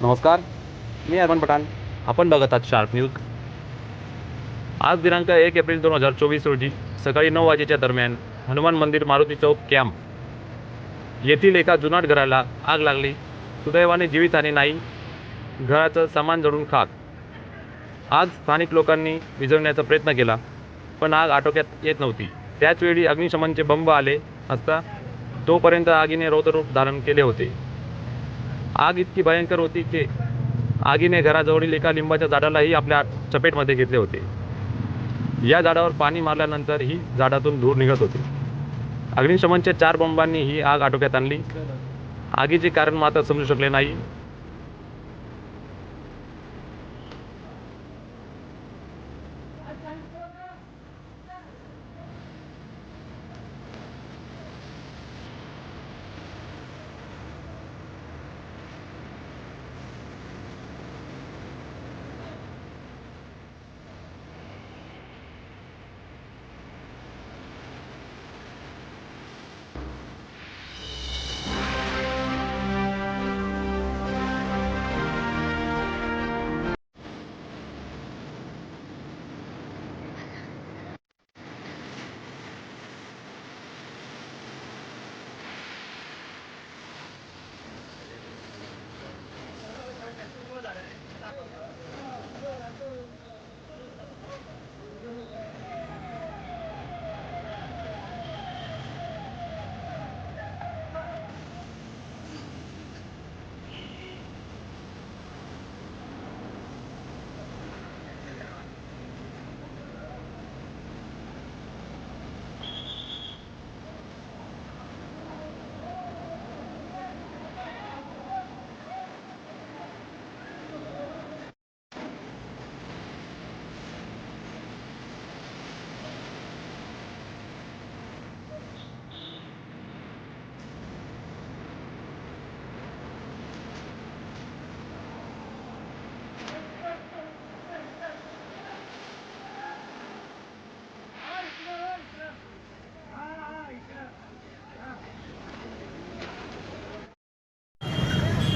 नमस्कार मी अरमान पठाण. आपण बघत आहात शार्प न्यूज. आज दिनांक एक एप्रिल दोन हजार चोवीस रोजी सकाळी नऊ वाजेच्या दरम्यान हनुमान मंदिर मारुती चौक कॅम्प येथील एका जुनाट घराला आग लागली. सुदैवाने जीवितहानी नाही घराचं सामान जळून खाक. आज स्थानिक लोकांनी विझवण्याचा प्रयत्न केला पण आग आटोक्यात येत नव्हती. त्याचवेळी अग्निशमनचे बंब आले असता तोपर्यंत आगीने रौद्ररूप धारण केले होते. आग इतकी भयंकर होती की आगीने घराजवळील एका लिंबाच्या झाडालाही आपल्या चपेटमध्ये घेतले होते. या झाडावर पाणी मारल्यानंतर ही झाडातून धूर निघत होती. अग्निशमनच्या चार बंबांनी ही आग आटोक्यात आणली. आगीचे कारण मात्र समजू शकले नाही.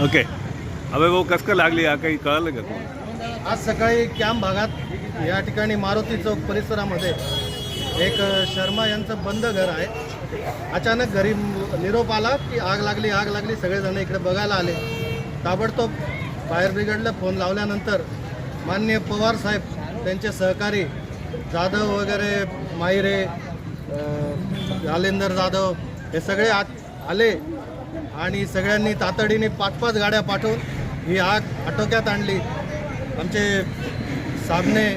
ओके. अबे भाऊ कस का लागली हा काही कळालं का तुम्हाला आज सकाळी कॅम्प भागात या ठिकाणी मारुती चौक परिसरामध्ये एक शर्मा यांचं बंद घर आहे. अचानक घरी निरोप आला की आग लागली आग लागली. सगळेजण इकडे बघायला आले. ताबडतोब फायर ब्रिगेडला फोन लावल्यानंतर माननीय पवार साहेब त्यांचे सहकारी जाधव वगैरे माहिरे अ, जालेंदर जाधव हे सगळे आत आले. आणि सगळ्यांनी तातडीने पाच पाच गाड्या पाठवून ही आग आटोक्यात आणली. आमचे साबणे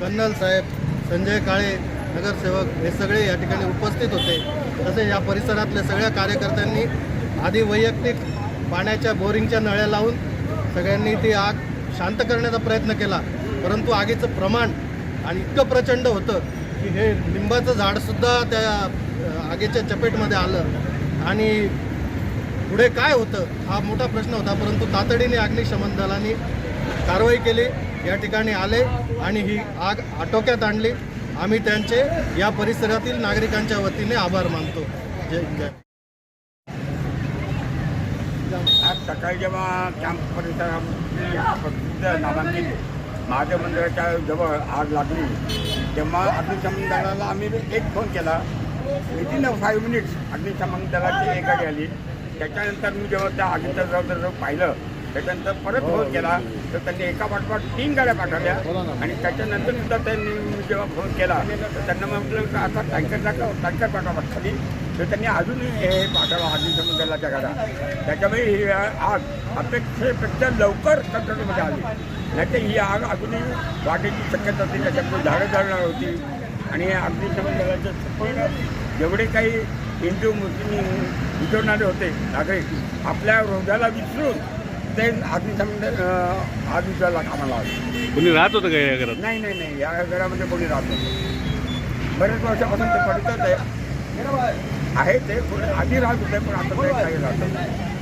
कन्नल साहेब संजय काळे नगरसेवक हे सगळे या ठिकाणी उपस्थित होते. तसेच या परिसरातल्या सगळ्या कार्यकर्त्यांनी आधी वैयक्तिक पाण्याच्या बोरिंगच्या नळ्या लावून सगळ्यांनी ती आग शांत करण्याचा प्रयत्न केला. परंतु आगीचं प्रमाण आणि इतकं प्रचंड होतं की हे लिंबाचं झाडसुद्धा त्या आगीच्या चपेटमध्ये आलं. आणि पुढे काय होतं हा मोठा प्रश्न होता परंतु तातडीने अग्निशमन दलाने कारवाई केली या ठिकाणी आले आणि ही आग आटोक्यात आणली. आम्ही त्यांचे या परिसरातील नागरिकांच्या वतीने आभार मानतो. जय जय आज सकाळी जेव्हा कॅम्प परिसरात प्रसिद्ध नामांकित महादेव मंदिराच्या जवळ आग लागली तेव्हा अग्निशमन दलाला आम्ही एक फोन केला. विदिन फाईव्ह मिनिट्स अग्निशमन दलाची एक गाडी आली. त्याच्यानंतर मी जेव्हा त्या आगीचं जवळ जवळ पाहिलं त्याच्यानंतर परत फोन केला. तर त्यांनी एका पाठोपाठ तीन गाड्या पाठवल्या. आणि त्याच्यानंतर सुद्धा त्यांनी मी जेव्हा फोन केला तर त्यांना म्हटलं की आता टँकर टाका टँकर पाठवा खाली. तर त्यांनी अजूनही हे पाठवलं अग्निशमन दलाच्या गाड्या. त्याच्यामुळे ही आग अपेक्षेपेक्षा लवकर कंट्रोलमध्ये आली. नाही तर ही आग अजूनही वाढण्याची शक्यता होती त्याच्यामुळे झाडं जळणार होती. आणि हे अग्निशमन दलाचे जेवढे काही हिंदू मुस्लिम विजवणारे होते नागरिक आपल्या रोजाला विसरून ते अग्निशमन विजवायला कामाला आले. कोणी राहत होतं का या घरात? नाही नाही नाही या घरामध्ये कोणी राहत नाही बरेच वर्षापासून ते पडितच आहे आहे ते आधी राहत होते पण आता काही राहत